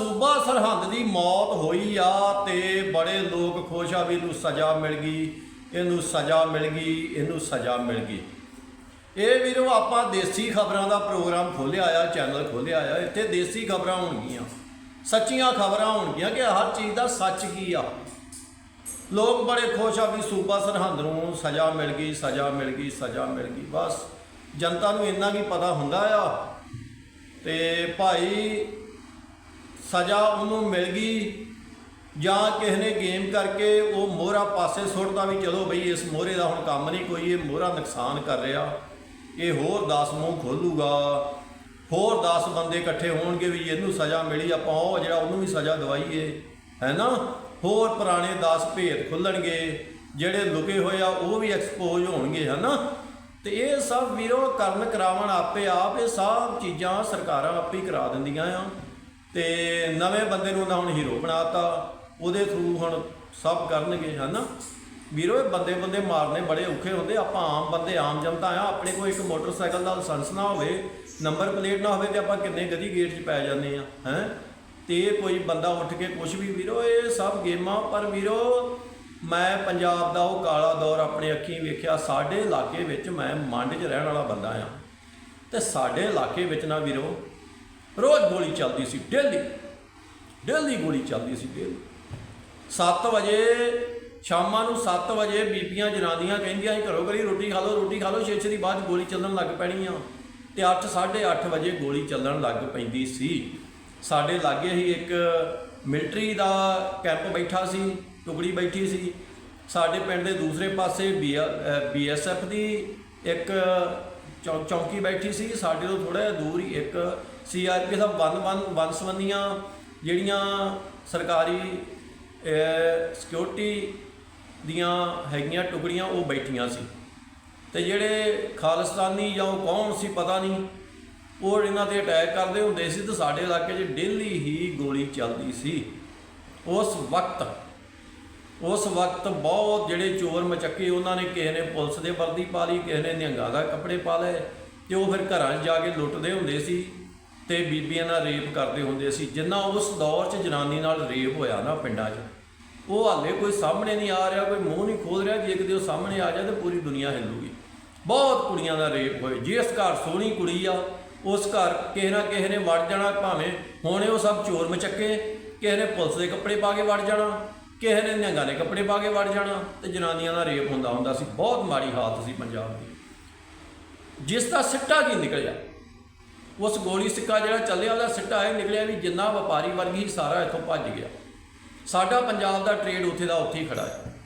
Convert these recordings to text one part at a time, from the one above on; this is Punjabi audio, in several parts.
ਸੂਬਾ ਸਰਹੰਦ ਦੀ ਮੌਤ ਹੋਈ ਆ ਤੇ ਬੜੇ ਲੋਕ ਖੁਸ਼ ਆ ਵੀ ਇਹਨੂੰ ਸਜ਼ਾ ਮਿਲ ਗਈ, ਇਹਨੂੰ ਸਜ਼ਾ ਮਿਲ ਗਈ, ਇਹਨੂੰ ਸਜ਼ਾ ਮਿਲ ਗਈ। ਇਹ ਵੀਰੋ, ਆਪਾਂ ਦੇਸੀ ਖਬਰਾਂ ਦਾ ਪ੍ਰੋਗਰਾਮ ਖੋਲਿਆ ਆ, ਚੈਨਲ ਖੋਲਿਆ ਆ, ਇੱਥੇ ਦੇਸੀ ਖਬਰਾਂ ਹੋਣਗੀਆਂ, ਸੱਚੀਆਂ ਖਬਰਾਂ ਹੋਣਗੀਆਂ ਕਿ ਹਰ ਚੀਜ਼ ਦਾ ਸੱਚ ਕੀ ਆ। ਲੋਕ ਬੜੇ ਖੁਸ਼ ਆ ਵੀ ਸੂਬਾ ਸਰਹੰਦ ਨੂੰ ਸਜ਼ਾ ਮਿਲ ਗਈ, ਸਜ਼ਾ ਮਿਲ ਗਈ, ਸਜ਼ਾ ਮਿਲ ਗਈ। ਬਸ ਜਨਤਾ ਨੂੰ ਇੰਨਾ ਵੀ ਪਤਾ ਹੁੰਦਾ ਆ ਤੇ ਭਾਈ ਸਜ਼ਾ ਉਹਨੂੰ ਮਿਲ ਗਈ ਜਾਂ ਕਿਸੇ ਨੇ ਗੇਮ ਕਰਕੇ ਉਹ ਮੋਹਰਾ ਪਾਸੇ ਸੁੱਟਦਾ ਵੀ ਚਲੋ ਬਈ ਇਸ ਮੋਹਰੇ ਦਾ ਹੁਣ ਕੰਮ ਨਹੀਂ ਕੋਈ, ਇਹ ਮੋਹਰਾ ਨੁਕਸਾਨ ਕਰ ਰਿਹਾ। ਇਹ ਹੋਰ 10 ਮੂੰਹ ਖੋਲੂਗਾ। ਹੋਰ 10 ਬੰਦੇ ਇਕੱਠੇ ਹੋਣਗੇ ਵੀ ਇਹਨੂੰ ਸਜ਼ਾ ਮਿਲੀ, ਆਪਾਂ ਉਹ ਜਿਹੜਾ ਉਹਨੂੰ ਵੀ ਸਜ਼ਾ ਦਵਾਈਏ, ਹੈ ਨਾ? ਹੋਰ ਪੁਰਾਣੇ 10 ਭੇਦ ਖੁੱਲਣਗੇ, ਜਿਹੜੇ ਲੁਕੇ ਹੋਏ ਆ, ਉਹ ਵੀ ਐਕਸਪੋਜ਼ ਹੋਣਗੇ, ਹੈ ਨਾ? ਤੇ ਇਹ ਸਭ ਵੀਰੋ, ਕਰਨ ਕਰਾਵਣ ਆਪੇ ਆਪ, ਇਹ ਸਭ ਚੀਜ਼ਾਂ ਸਰਕਾਰਾਂ ਆਪੇ ਹੀ ਕਰਾ ਦਿੰਦੀਆਂ ਆ। ਤੇ ਨਵੇਂ ਬੰਦੇ ਨੂੰ ਨਾ ਹੁਣ ਹੀਰੋ ਬਣਾਤਾ, ਉਹਦੇ ਥਰੂ ਹੁਣ ਸਭ ਕਰਨਗੇ, ਹਨਾ? ਵੀਰੋ, ਇਹ ਬੰਦੇ ਬੰਦੇ ਮਾਰਨੇ ਬੜੇ ਔਖੇ ਹੁੰਦੇ, ਆਪਾਂ ਆਮ ਬੰਦੇ, ਆਮ ਜਨਤਾ ਆ, ਆਪਣੇ ਕੋਲ ਇੱਕ ਮੋਟਰਸਾਈਕਲ ਦਾ ਲਾਇਸੈਂਸ ਨਾ ਹੋਵੇ, ਨੰਬਰ ਪਲੇਟ ਨਾ ਹੋਵੇ ਤੇ ਆਪਾਂ ਕਿੰਨੇ ਗਦੀ ਗੇਟ 'ਚ ਪੈ ਜਾਂਦੇ ਆ, ਹੈ? ਤੇ ਕੋਈ ਬੰਦਾ ਉੱਠ ਕੇ ਕੁਝ ਵੀ, ਵੀਰੋ, ਇਹ ਸਭ ਗੇਮਾਂ, ਪਰ ਵੀਰੋ, ਮੈਂ ਪੰਜਾਬ ਦਾ ਉਹ ਕਾਲਾ ਦੌਰ ਆਪਣੇ ਅੱਖੀਂ ਵੇਖਿਆ, ਸਾਡੇ ਇਲਾਕੇ ਵਿੱਚ ਮੈਂ ਮੰਡ 'ਚ ਰਹਿਣ ਵਾਲਾ ਬੰਦਾ ਆ। ਤੇ ਸਾਡੇ ਇਲਾਕੇ ਵਿੱਚ ਨਾ ਵੀਰੋ ਰੋਜ਼ ਗੋਲੀ ਚੱਲਦੀ ਸੀ ਡੇਲੀ ਡੇਲੀ ਗੋਲੀ ਚੱਲਦੀ ਸੀ ਡੇਲੀ 7 ਵਜੇ ਸ਼ਾਮਾਂ ਨੂੰ 7 ਵਜੇ ਬੀਬੀਆਂ ਜਨਾਨੀਆਂ ਕਹਿੰਦੀਆਂ ਸੀ, ਘਰੋਂ ਘਰੀ ਰੋਟੀ ਖਾ ਲਓ, ਰੋਟੀ ਖਾ ਲਓ, ਛੇ ਛੇ ਦੀ ਬਾਅਦ ਗੋਲੀ ਚੱਲਣ ਲੱਗ ਪੈਣੀ ਆ। ਤੇ 8 8:30 ਵਜੇ ਗੋਲੀ ਚੱਲਣ ਲੱਗ ਪੈਂਦੀ ਸੀ। ਸਾਡੇ ਲਾਗੇ ਹੀ ਇੱਕ ਮਿਲਟਰੀ ਦਾ ਕੈਂਪ ਬੈਠਾ ਸੀ, ਟੁਕੜੀ ਬੈਠੀ ਸੀ। ਸਾਡੇ ਪਿੰਡ ਦੇ ਦੂਸਰੇ ਪਾਸੇ ਬੀਐਸਐਫ ਦੀ ਇੱਕ ਚੌ- ਚੌਂਕੀ ਬੈਠੀ ਸੀ। ਸਾਡੇ ਤੋਂ ਥੋੜਾ ਜਿਹਾ ਦੂਰ ਹੀ ਇੱਕ ਸੀਆਰਪੀ ਦਾ ਵਨ ਵਨ ਵਨਸਵੰਨੀਆਂ ਜਿਹੜੀਆਂ ਸਰਕਾਰੀ ਸਿਕਿਉਰਿਟੀ ਦੀਆਂ ਹੈਗੀਆਂ ਟੁਕੜੀਆਂ ਉਹ ਬੈਠੀਆਂ ਸੀ। ਤੇ ਜਿਹੜੇ ਖਾਲਿਸਤਾਨੀ ਜਾਂ ਉਹ ਕੌਣ ਸੀ ਪਤਾ ਨਹੀਂ, ਉਹ ਇਹਨਾਂ ਤੇ ਅਟੈਕ ਕਰਦੇ ਹੁੰਦੇ ਸੀ ਤੇ ਸਾਡੇ ਇਲਾਕੇ 'ਚ ਡੇਲੀ ਹੀ ਗੋਲੀ ਚੱਲਦੀ ਸੀ। ਉਸ ਵਕਤ ਉਸ ਵਕਤ ਬਹੁਤ ਜਿਹੜੇ ਚੋਰ ਮਚੱਕੇ ਉਹਨਾਂ ਨੇ ਕਿਸੇ ਨੇ ਪੁਲਿਸ ਦੇ ਵਰਦੀ ਪਾ ਲਈ, ਕਿਸੇ ਨੇ ਨਿਹੰਗਾਂ ਦਾ ਕੱਪੜੇ ਪਾ ਲਏ ਤੇ ਉਹ ਫਿਰ ਘਰਾਂ 'ਚ ਜਾ ਕੇ ਲੁੱਟਦੇ ਹੁੰਦੇ ਸੀ। ਤੇ ਬੀਬੀਆਂ ਨਾਲ ਰੇਪ ਕਰਦੇ ਹੁੰਦੇ ਸੀ। ਜਿੰਨਾ ਉਸ ਦੌਰ 'ਚ ਜਨਾਨੀ ਨਾਲ ਰੇਪ ਹੋਇਆ ਨਾ ਪਿੰਡਾਂ 'ਚ, ਉਹ ਹਾਲੇ ਕੋਈ ਸਾਹਮਣੇ ਨਹੀਂ ਆ ਰਿਹਾ, ਕੋਈ ਮੂੰਹ ਨਹੀਂ ਖੋਲ ਰਿਹਾ। ਜੇ ਕਿਤੇ ਉਹ ਸਾਹਮਣੇ ਆ ਜਾਏ ਤਾਂ ਪੂਰੀ ਦੁਨੀਆ ਹਿੱਲੂਗੀ। ਬਹੁਤ ਕੁੜੀਆਂ ਦਾ ਰੇਪ ਹੋਏ ਜਿਸ ਘਰ ਸੋਹਣੀ ਕੁੜੀ ਆ, ਉਸ ਘਰ ਕਿਸੇ ਨਾ ਕਿਸੇ ਨੇ ਵੜ ਜਾਣਾ, ਭਾਵੇਂ ਹੁਣ ਉਹ ਸਭ ਚੋਰ ਮਚੱਕੇ, ਕਿਸੇ ਨੇ ਪੁਲਿਸ ਦੇ ਕੱਪੜੇ ਪਾ ਕੇ ਵੜ ਜਾਣਾ, ਕਿਸੇ ਨੇ ਨਿਹੰਗਾਂ ਦੇ ਕੱਪੜੇ ਪਾ ਕੇ ਵੜ ਜਾਣਾ ਤੇ ਜਨਾਨੀਆਂ ਦਾ ਰੇਪ ਹੁੰਦਾ ਹੁੰਦਾ ਸੀ। ਬਹੁਤ ਮਾੜੀ ਹਾਲਤ ਸੀ ਪੰਜਾਬ ਦੀ। ਜਿਸ ਦਾ ਸਿੱਟਾ ਕੀ ਨਿਕਲਿਆ? ਉਸ ਗੋਲੀ ਸਿੱਕਾ ਜਿਹੜਾ ਚੱਲਿਆ ਉਹਦਾ ਸਿੱਟਾ ਇਹ ਨਿਕਲਿਆ ਵੀ ਜਿੰਨਾ ਵਪਾਰੀ ਵਰਗ ਹੀ ਸਾਰਾ ਇੱਥੋਂ ਭੱਜ ਗਿਆ। ਸਾਡਾ ਪੰਜਾਬ ਦਾ ਟ੍ਰੇਡ ਉੱਥੇ ਦਾ ਉੱਥੇ ਹੀ ਖੜਾ ਹੈ।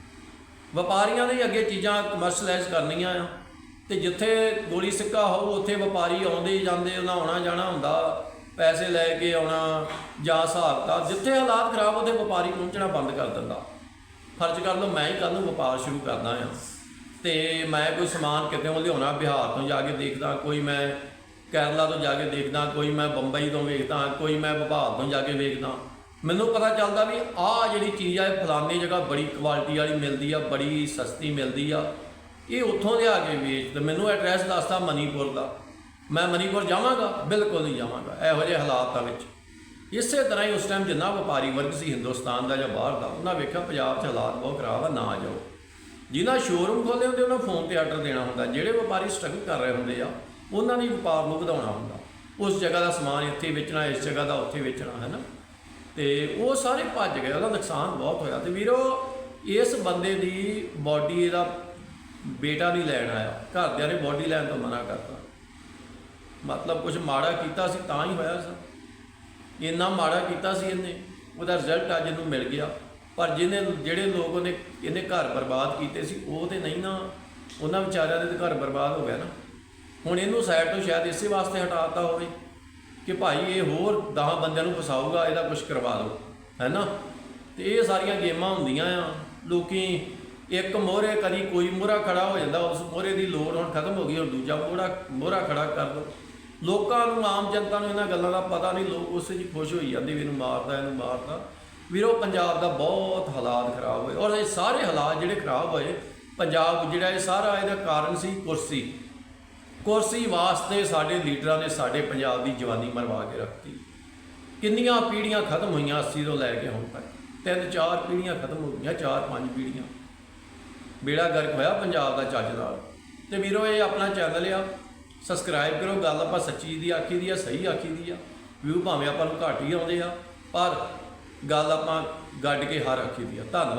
ਵਪਾਰੀਆਂ ਨੇ ਅੱਗੇ ਚੀਜ਼ਾਂ ਕਮਰਸ਼ਲਾਈਜ਼ ਕਰਨੀਆਂ ਆ। ਤੇ ਜਿੱਥੇ ਗੋਲੀ ਸਿੱਕਾ ਹੋਊ, ਉੱਥੇ ਵਪਾਰੀ ਆਉਂਦੇ ਹੀ ਜਾਂਦੇ, ਉਹਨਾਂ ਆਉਣਾ ਜਾਣਾ ਹੁੰਦਾ। ਪੈਸੇ ਲੈ ਕੇ ਆਉਣਾ ਜਾਂ ਹਿਸਾਬ ਤਾਂ ਜਿੱਥੇ ਹਾਲਾਤ ਖਰਾਬ ਉੱਥੇ ਵਪਾਰੀ ਪਹੁੰਚਣਾ ਬੰਦ ਕਰ ਦਿੰਦਾ। ਫਰਜ਼ ਕਰ ਲਓ ਮੈਂ ਹੀ ਕੱਲ ਨੂੰ ਵਪਾਰ ਸ਼ੁਰੂ ਕਰਦਾ ਆ। ਤੇ ਮੈਂ ਕੋਈ ਸਮਾਨ ਕਿਤੇ ਲਿਆਉਣਾ, ਬਿਹਾਰ ਤੋਂ ਜਾ ਕੇ ਦੇਖਦਾ, ਕੋਈ ਮੈਂ ਕੇਰਲਾ ਤੋਂ ਜਾ ਕੇ ਦੇਖਦਾ, ਕੋਈ ਮੈਂ ਬੰਬਈ ਤੋਂ ਵੇਖਦਾ, ਕੋਈ ਮੈਂ ਭੋਪਾਲ ਤੋਂ ਜਾ ਕੇ ਵੇਖਦਾ। ਮੈਨੂੰ ਪਤਾ ਚੱਲਦਾ ਵੀ ਆਹ ਜਿਹੜੀ ਚੀਜ਼ ਆ, ਇਹ ਫਲਾਨੀ ਜਗ੍ਹਾ ਬੜੀ ਕੁਆਲਿਟੀ ਵਾਲੀ ਮਿਲਦੀ ਆ, ਬੜੀ ਸਸਤੀ ਮਿਲਦੀ ਆ। ਇਹ ਉੱਥੋਂ ਲਿਆ ਕੇ ਵੇਚ ਤੇ ਮੈਨੂੰ ਐਡਰੈਸ ਦੱਸਦਾ ਮਨੀਪੁਰ ਦਾ। ਮੈਂ ਮਨੀਪੁਰ ਜਾਵਾਂਗਾ? ਬਿਲਕੁਲ ਨਹੀਂ ਜਾਵਾਂਗਾ, ਇਹੋ ਜਿਹੇ ਹਾਲਾਤਾਂ ਵਿੱਚ। ਇਸੇ ਤਰ੍ਹਾਂ ਹੀ ਉਸ ਟਾਈਮ ਜਿੰਨਾ ਵਪਾਰੀ ਵਰਗ ਸੀ ਹਿੰਦੁਸਤਾਨ ਦਾ ਜਾਂ ਬਾਹਰ ਦਾ, ਉਹਨਾਂ ਵੇਖਿਆ ਪੰਜਾਬ 'ਚ ਹਾਲਾਤ ਬਹੁਤ ਖਰਾਬ ਆ, ਨਾ ਜਾਓ। ਜਿਨ੍ਹਾਂ ਸ਼ੋਰੂਮ ਖੋਲ੍ਹੇ ਹੁੰਦੇ, ਉਹਨਾਂ ਫੋਨ ਤੇ ਆਰਡਰ ਦੇਣਾ ਹੁੰਦਾ। ਜਿਹੜੇ ਵਪਾਰੀ ਸਟਰਗਲ ਕਰ ਰਹੇ ਹੁੰਦੇ ਆ ਉਹਨਾਂ ਨੇ ਵਪਾਰ ਨੂੰ ਵਧਾਉਣਾ ਹੁੰਦਾ। ਉਸ ਜਗ੍ਹਾ ਦਾ ਸਮਾਨ ਇੱਥੇ ਵੇਚਣਾ, ਇਸ ਜਗ੍ਹਾ ਦਾ ਉੱਥੇ ਵੇਚਣਾ ਹੈ ਨਾ ਤੇ ਉਹ ਸਾਰੇ ਭੱਜ ਗਏ, ਉਹਦਾ ਨੁਕਸਾਨ ਬਹੁਤ ਹੋਇਆ। ਤੇ ਵੀਰੋ, ਇਸ ਬੰਦੇ ਦੀ ਬਾਡੀ ਇਹਦਾ ਬੇਟਾ ਨਹੀਂ ਲੈਣ ਆਇਆ। ਘਰਦਿਆਂ ਨੇ ਬਾਡੀ ਲੈਣ ਤੋਂ ਮਨਾ ਕਰਤਾ। ਮਤਲਬ ਕੁਝ ਮਾੜਾ ਕੀਤਾ ਸੀ ਤਾਂ ਹੀ ਹੋਇਆ ਸੀ ਇੰਨਾ ਮਾੜਾ ਕੀਤਾ ਸੀ ਇਹਨੇ, ਉਹਦਾ ਰਿਜ਼ਲਟ ਅੱਜ ਇਹਨੂੰ ਮਿਲ ਗਿਆ। ਪਰ ਜਿਹਨੇ, ਜਿਹੜੇ ਲੋਕ ਉਹਨੇ, ਇਹਨੇ ਘਰ ਬਰਬਾਦ ਕੀਤੇ ਸੀ, ਉਹ ਤੇ ਨਹੀਂ ਨਾ, ਉਹਨਾਂ ਵਿਚਾਰਿਆਂ ਦੇ ਘਰ ਬਰਬਾਦ ਹੋ ਗਿਆ ਨਾ। ਹੁਣ ਇਹਨੂੰ ਸਾਈਡ ਤੋਂ ਸ਼ਾਇਦ ਇਸੇ ਵਾਸਤੇ ਹਟਾਤਾ ਹੋਵੇ ਕਿ ਭਾਈ ਇਹ ਹੋਰ 10 ਬੰਦਿਆਂ ਨੂੰ ਫਸਾਊਗਾ, ਇਹਦਾ ਕੁਝ ਕਰਵਾ ਦਿਓ, ਹੈ ਨਾ? ਤੇ ਇਹ ਸਾਰੀਆਂ ਗੇਮਾਂ ਹੁੰਦੀਆਂ ਆ, ਲੋਕੀ ਇੱਕ ਮੋਹਰੇ ਕਦੀ ਕੋਈ ਮੋਹਰਾ ਖੜਾ ਹੋ ਜਾਂਦਾ, ਉਸ ਮੋਹਰੇ ਦੀ ਲੋੜ ਹੁਣ ਖਤਮ ਹੋ ਗਈ ਔਰ ਦੂਜਾ ਮੋਹਰਾ ਮੋਹਰਾ ਖੜਾ ਕਰ ਦੋ। ਲੋਕਾਂ ਨੂੰ, ਆਮ ਜਨਤਾ ਨੂੰ ਇਹਨਾਂ ਗੱਲਾਂ ਦਾ ਪਤਾ ਨਹੀਂ, ਲੋਕ ਉਸੇ 'ਚ ਖੁਸ਼ ਹੋਈ ਜਾਂਦੇ ਵੀ ਇਹਨੂੰ ਮਾਰਦਾ ਇਹਨੂੰ ਮਾਰਦਾ। ਵੀਰੋ, ਪੰਜਾਬ ਦਾ ਬਹੁਤ ਹਾਲਾਤ ਖਰਾਬ ਹੋਏ, ਔਰ ਇਹ ਸਾਰੇ ਹਾਲਾਤ ਜਿਹੜੇ ਖਰਾਬ ਹੋਏ, ਪੰਜਾਬ ਜਿਹੜਾ ਇਹ ਸਾਰਾ ਇਹਦਾ ਕਾਰਨ ਸੀ ਕੁਰਸੀ ਕੁਰਸੀ ਵਾਸਤੇ ਸਾਡੇ ਲੀਡਰਾਂ ਨੇ ਸਾਡੇ ਪੰਜਾਬ ਦੀ ਜਵਾਨੀ ਮਰਵਾ ਕੇ ਰੱਖਤੀ। ਕਿੰਨੀਆਂ ਪੀੜ੍ਹੀਆਂ ਖਤਮ ਹੋਈਆਂ 80 ਤੋਂ ਲੈ ਕੇ ਹੁਣ ਤੱਕ? ਤਿੰਨ ਚਾਰ ਪੀੜ੍ਹੀਆਂ ਖਤਮ ਹੋ ਗਈਆਂ, ਚਾਰ ਪੰਜ ਪੀੜ੍ਹੀਆਂ। ਬੇੜਾ ਗਰਕ ਹੋਇਆ ਪੰਜਾਬ ਦਾ ਚੱਜ ਨਾਲ। ਤੇ ਵੀਰੋ, ਇਹ ਆਪਣਾ ਚੈਨਲ ਆ। ਸਬਸਕ੍ਰਾਈਬ ਕਰੋ, ਗੱਲ ਆਪਾਂ ਸੱਚੀ ਦੀ ਆਖੀ ਦੀ ਆ, ਸਹੀ ਆਖੀ ਦੀ ਆ। ਵਿਊ ਭਾਵੇਂ ਆਪਾਂ ਨੂੰ ਘੱਟ ਹੀ ਆਉਂਦੇ ਆ, ਪਰ ਗੱਲ ਆਪਾਂ ਗੱਡ ਕੇ ਹਰ ਆਖੀ ਦੀ ਆ। ਧੰਨਵਾਦ।